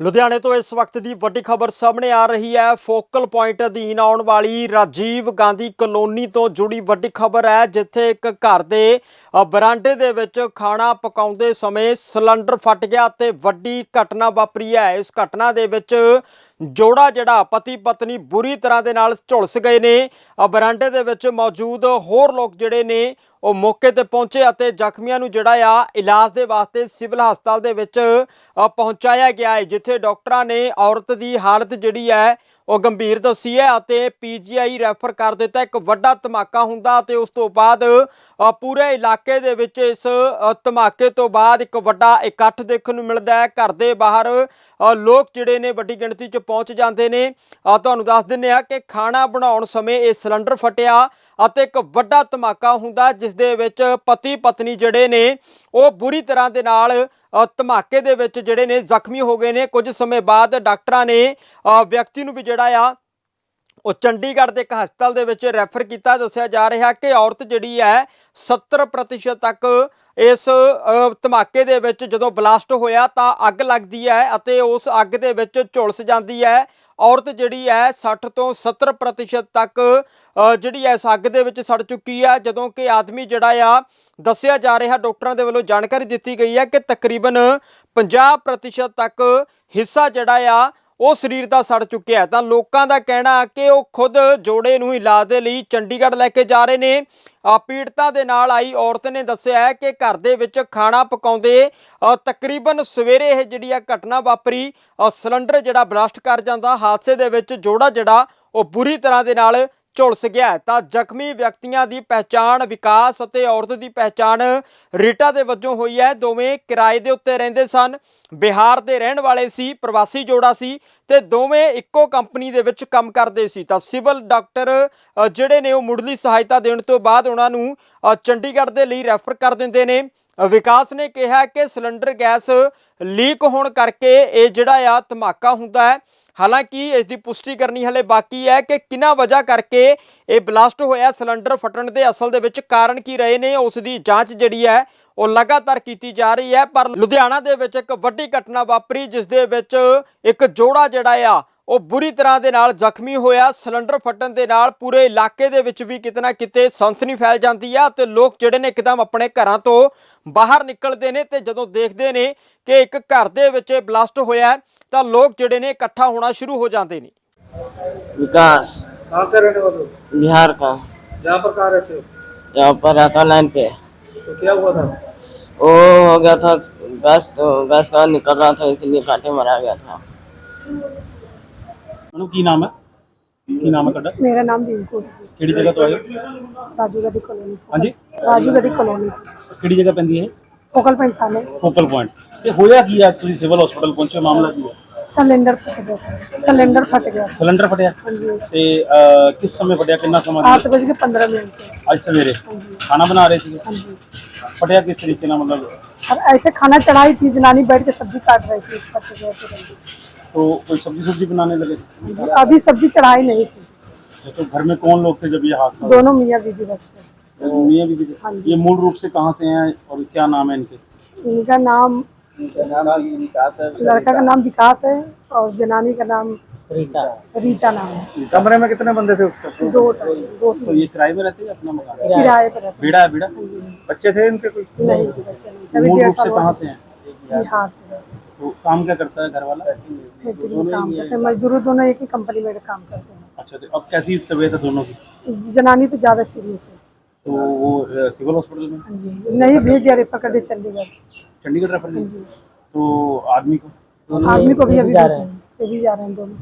ਲੁਧਿਆਣੇ ਤੋਂ ਇਸ ਵਕਤ ਦੀ ਵੱਡੀ ਖਬਰ ਸਾਹਮਣੇ ਆ ਰਹੀ ਹੈ। ਫੋਕਲ ਪੁਆਇੰਟ ਅਧੀਨ ਆਉਣ ਵਾਲੀ ਰਾਜੀਵ ਗਾਂਧੀ ਕਲੋਨੀ ਤੋਂ ਜੁੜੀ ਵੱਡੀ ਖਬਰ ਹੈ, ਜਿੱਥੇ ਇੱਕ ਘਰ ਦੇ ਬਰਾਂਡੇ ਦੇ ਵਿੱਚ ਖਾਣਾ ਪਕਾਉਂਦੇ ਸਮੇਂ ਸਿਲੰਡਰ ਫਟ ਗਿਆ ਤੇ ਵੱਡੀ ਘਟਨਾ ਵਾਪਰੀ ਹੈ। ਇਸ ਘਟਨਾ ਦੇ ਵਿੱਚ ਜੋੜਾ ਜਿਹੜਾ ਪਤੀ ਪਤਨੀ ਬੁਰੀ ਤਰ੍ਹਾਂ ਦੇ ਨਾਲ ਝੁਲਸ ਗਏ ਨੇ। ਬਰਾਂਡੇ ਦੇ ਵਿੱਚ ਮੌਜੂਦ ਹੋਰ ਲੋਕ ਜਿਹੜੇ ਨੇ ਉਹ ਮੌਕੇ ਤੇ ਪਹੁੰਚੇ ਅਤੇ ਜ਼ਖਮੀਆਂ ਨੂੰ ਜਿਹੜਾ ਆ ਇਲਾਜ ਦੇ ਵਾਸਤੇ ਸਿਵਲ ਹਸਪਤਾਲ ਦੇ ਵਿੱਚ ਪਹੁੰਚਾਇਆ ਗਿਆ ਹੈ, ਜਿੱਥੇ ਡਾਕਟਰਾਂ ਨੇ ਔਰਤ ਦੀ ਹਾਲਤ ਜਿਹੜੀ ਹੈ, ਉਹ ਗੰਭੀਰ ਦੱਸੀ ਹੈ ਅਤੇ ਪੀਜੀਆਈ ਰੈਫਰ ਕਰ ਦਿੱਤਾ। ਇੱਕ ਵੱਡਾ ਧਮਾਕਾ ਹੁੰਦਾ ਤੇ ਉਸ ਤੋਂ ਬਾਅਦ ਪੂਰੇ ਇਲਾਕੇ ਦੇ ਵਿੱਚ ਇਸ ਧਮਾਕੇ ਤੋਂ ਬਾਅਦ ਇੱਕ ਵੱਡਾ ਇਕੱਠ ਦੇਖਣ ਨੂੰ ਮਿਲਦਾ ਹੈ। ਘਰ ਦੇ ਬਾਹਰ ਲੋਕ ਜਿਹੜੇ ਨੇ ਵੱਡੀ ਗਿਣਤੀ 'ਚ ਪਹੁੰਚ ਜਾਂਦੇ ਨੇ। ਤੁਹਾਨੂੰ ਦੱਸ ਦਿੰਨੇ ਆ ਕਿ ਖਾਣਾ ਬਣਾਉਣ ਸਮੇਂ ਇਹ ਸਿਲੰਡਰ ਫਟਿਆ ਅਤੇ ਇੱਕ ਵੱਡਾ ਧਮਾਕਾ ਹੁੰਦਾ ਜਿਸ ਦੇ ਵਿੱਚ ਪਤੀ ਪਤਨੀ ਜਿਹੜੇ ਨੇ, ਉਹ ਬੁਰੀ ਤਰ੍ਹਾਂ ਦੇ ਨਾਲ ਧਮਾਕੇ ਦੇ ਵਿੱਚ ਜਿਹੜੇ ਨੇ ਜ਼ਖਮੀ ਹੋ ਗਏ ਨੇ। ਕੁਝ ਸਮੇਂ ਬਾਅਦ ਡਾਕਟਰਾਂ ਨੇ ਵਿਅਕਤੀ ਨੂੰ ਵੀ ਜਿਹੜਾ ਆ ਉਹ ਚੰਡੀਗੜ੍ਹ ਦੇ ਇੱਕ ਹਸਪਤਾਲ ਦੇ ਵਿੱਚ ਰੈਫਰ ਕੀਤਾ। ਦੱਸਿਆ ਜਾ ਰਿਹਾ ਕਿ ਔਰਤ ਜਿਹੜੀ ਹੈ 70% ਤੱਕ ਇਸ ਧਮਾਕੇ ਦੇ ਵਿੱਚ ਜਦੋਂ ਬਲਾਸਟ ਹੋਇਆ ਤਾਂ ਅੱਗ ਲੱਗਦੀ ਹੈ ਅਤੇ ਉਸ ਅੱਗ ਦੇ ਵਿੱਚ ਝੁਲਸ ਜਾਂਦੀ ਹੈ। ਔਰਤ ਜਿਹੜੀ ਹੈ 60 ਤੋਂ 70% ਤੱਕ ਜਿਹੜੀ ਹੈ ਇਸ ਅੱਗ ਦੇ ਵਿੱਚ ਸੜ ਚੁੱਕੀ ਹੈ। ਜਦੋਂ ਕਿ ਆਦਮੀ ਜਿਹੜਾ ਆ, ਦੱਸਿਆ ਜਾ ਰਿਹਾ ਡਾਕਟਰਾਂ ਦੇ ਵੱਲੋਂ ਜਾਣਕਾਰੀ ਦਿੱਤੀ ਗਈ ਹੈ ਕਿ ਤਕਰੀਬਨ 50% ਤੱਕ ਹਿੱਸਾ ਜਿਹੜਾ ਆ ਉਹ ਸਰੀਰ ਦਾ ਸੜ ਚੁੱਕਿਆ ਤਾਂ ਲੋਕਾਂ ਦਾ ਕਹਿਣਾ ਕਿ ਉਹ ਖੁਦ ਜੋੜੇ ਨੂੰ ਇਲਾਜ ਦੇ ਲਈ ਚੰਡੀਗੜ੍ਹ ਲੈ ਕੇ ਜਾ ਰਹੇ ਨੇ। ਪੀੜਤਾਂ ਦੇ ਨਾਲ ਆਈ ਔਰਤ ਨੇ ਦੱਸਿਆ ਹੈ ਕਿ ਘਰ ਦੇ ਵਿੱਚ ਖਾਣਾ ਪਕਾਉਂਦੇ ਤਕਰੀਬਨ ਸਵੇਰੇ ਇਹ ਜਿਹੜੀ ਆ ਘਟਨਾ ਵਾਪਰੀ ਸਿਲੰਡਰ ਜਿਹੜਾ ਬਲਾਸਟ ਕਰ ਜਾਂਦਾ, ਹਾਦਸੇ ਦੇ ਵਿੱਚ ਜੋੜਾ ਜਿਹੜਾ, ਉਹ ਬੁਰੀ ਤਰ੍ਹਾਂ ਦੇ ਨਾਲ ਝੁਲਸ ਗਿਆ ਤਾਂ ਜ਼ਖਮੀ ਵਿਅਕਤੀਆਂ ਦੀ ਪਹਿਚਾਣ, ਵਿਕਾਸ ਅਤੇ ਔਰਤ ਦੀ ਪਹਿਚਾਣ ਰੀਟਾ ਦੇ ਵਜੋਂ ਹੋਈ ਹੈ। ਦੋਵੇਂ ਕਿਰਾਏ ਦੇ ਉੱਤੇ ਰਹਿੰਦੇ ਸਨ। ਬਿਹਾਰ ਦੇ ਰਹਿਣ ਵਾਲੇ ਸੀ, ਪ੍ਰਵਾਸੀ ਜੋੜਾ ਸੀ ਤੇ ਦੋਵੇਂ ਇੱਕੋ ਕੰਪਨੀ ਦੇ ਵਿੱਚ ਕੰਮ ਕਰਦੇ ਸੀ। ਤਾਂ ਸਿਵਲ ਡਾਕਟਰ ਜਿਹੜੇ ਨੇ ਉਹ ਮੁੱਢਲੀ ਸਹਾਇਤਾ ਦੇਣ ਤੋਂ ਬਾਅਦ ਉਹਨਾਂ ਨੂੰ ਚੰਡੀਗੜ੍ਹ ਦੇ ਲਈ ਰੈਫਰ ਕਰ ਦਿੰਦੇ ਨੇ। ਵਿਕਾਸ ਨੇ ਕਿਹਾ ਕਿ ਸਿਲੰਡਰ ਗੈਸ ਲੀਕ ਹੋਣ ਕਰਕੇ ਇਹ ਜਿਹੜਾ ਆ ਧਮਾਕਾ ਹੁੰਦਾ ਹੈ। ਹਾਲਾਂਕਿ ਇਸ ਦੀ ਪੁਸ਼ਟੀ ਕਰਨੀ ਹਲੇ ਬਾਕੀ ਹੈ ਕਿ ਕਿੰਨਾ ਵਜ੍ਹਾ ਕਰਕੇ ਇਹ ਬਲਾਸਟ ਹੋਇਆ ਸਿਲੰਡਰ ਫਟਣ ਦੇ ਅਸਲ ਦੇ ਵਿੱਚ ਕਾਰਨ ਕੀ ਰਹੇ ਨੇ, ਉਸ ਦੀ ਜਾਂਚ ਜਿਹੜੀ ਹੈ ਉਹ ਲਗਾਤਾਰ ਕੀਤੀ ਜਾ ਰਹੀ ਹੈ। ਪਰ ਲੁਧਿਆਣਾ ਦੇ ਵਿੱਚ ਇੱਕ ਵੱਡੀ ਘਟਨਾ ਵਾਪਰੀ, ਜਿਸ ਦੇ ਵਿੱਚ ਇੱਕ ਜੋੜਾ ਜਿਹੜਾ ਆ ਉਹ ਬੁਰੀ ਤਰ੍ਹਾਂ ਦੇ ਨਾਲ ਜ਼ਖਮੀ ਹੋਇਆ ਸਿਲੰਡਰ ਫਟਣ ਦੇ ਨਾਲ ਪੂਰੇ ਇਲਾਕੇ ਦੇ ਵਿੱਚ ਵੀ ਕਿਤੇ ਨਾ ਕਿਤੇ ਸਨਸਨੀ ਫੈਲ ਜਾਂਦੀ ਆ ਤੇ ਲੋਕ ਜਿਹੜੇ ਨੇ ਇੱਕਦਮ ਆਪਣੇ ਘਰਾਂ ਤੋਂ ਬਾਹਰ ਨਿਕਲਦੇ ਨੇ ਤੇ ਜਦੋਂ ਦੇਖਦੇ ਨੇ ਕਿ ਇੱਕ ਘਰ ਦੇ ਵਿੱਚ ਇਹ ਬਲਾਸਟ ਹੋਇਆ ਹੈ, ਤਾਂ ਲੋਕ ਜਿਹੜੇ ਨੇ ਇਕੱਠਾ ਹੋਣਾ ਸ਼ੁਰੂ ਹੋ ਜਾਂਦੇ ਨੇ विकास कहाँ से रहने वाले हो बिहार का यहाँ पर कहाँ रहते हो यहाँ पर रहता लाइन पे तो क्या हुआ था वो हो गया था गैस तो गैस का निकल रहा था इसलिए कांटे मरा गया था ਮੈਨੂੰ ਕੀ ਨਾਮ ਹੈ ਕੀ ਨਾਮ ਹੈ ਤੁਹਾਡਾ ਮੇਰਾ ਨਾਮ ਰਿੰਕੂ ਹੈ ਜੀ ਕਿਹੜੀ ਜਗ੍ਹਾ ਤੋਂ ਆਏ ਹੋ ਰਾਜੂ ਗਦੀ ਕਲੋਨੀ ਹਾਂਜੀ ਰਾਜੂ ਗਦੀ ਕਲੋਨੀ ਸੀ ਕਿਹੜੀ ਜਗ੍ਹਾ ਪੈਂਦੀ ਹੈ ਫੋਕਲ ਪੁਆਇੰਟ ਥਾਣੇ ਫੋਕਲ ਪੁਆਇੰਟ ਤੇ ਹੋਇਆ ਕੀ ਆ ਤੁਸੀਂ ਸਿਵਲ ਹਸਪੀਟਲ ਪਹੁੰਚੇ ਮਾਮਲਾ ਕੀ ਹੈ ਸਿਲੰਡਰ ਫਟ ਗਿਆ ਸੀ। ਸਿਲੰਡਰ ਫਟ ਗਿਆ ਸਿਲੰਡਰ ਫਟਿਆ ਹਾਂਜੀ ਤੇ ਅਹ, ਕਿਸ ਸਮੇਂ ਫਟਿਆ ਕਿੰਨਾ ਸਮਾਂ ਸੀ? 8 ਵਜੇ ਕੇ 15 ਮਿੰਟ पे। ਅੱਜ ਸਵੇਰੇ ਖਾਣਾ ਬਣਾ ਰਹੇ ਸੀਗੇ हाँ जी ਫਟਿਆ ਕਿਸ ਤਰੀਕੇ ਨਾਲ ਮਤਲਬ और ऐसे खाना चढ़ाई थी जनानी बैठ के सब्जी काट रही थी फट गया तुरंत। तो कोई सब्ज़ी सब्ज़ी बनाने लगे? अभी सब्ज़ी चढ़ाई नहीं थी। तो घर में कौन लोग थे जब ये हादसा दोनों मियाँ बीबी बस थे। तो मियाँ हाँ ये मूल रूप से कहाँ से हैं और क्या नाम है इनके? इनका नाम लड़का का नाम विकास है और जनानी का नाम रीता रीता नाम है। कमरे में कितने बंदे थे उसके? दो दो तो ये किराए में रहते हैं अपना मकान? है? किराए पर रहते बेड़ा है बेड़ा बच्चे थे इनके कोई? नहीं बच्चे नहीं। मूल रूप से कहाँ से हैं? बिहार से। तो काम क्या करता है घर वाला फैक्ट्री में काम करते हैं मजदूर दोनों एक ही कंपनी में काम करते हैं अच्छा तो अब कैसी तबीयत है दोनों की जनानी तो ज़्यादा सीरियस है तो वो अ, सिविल हॉस्पिटल में हाँ जी नहीं भेज दिया रेफर कर दिया चंडीगढ़ चंडीगढ़ रेफर हाँ किया जी तो आदमी को आदमी को भी अभी भेजे हैं। ये भी जा रहे हैं दोनों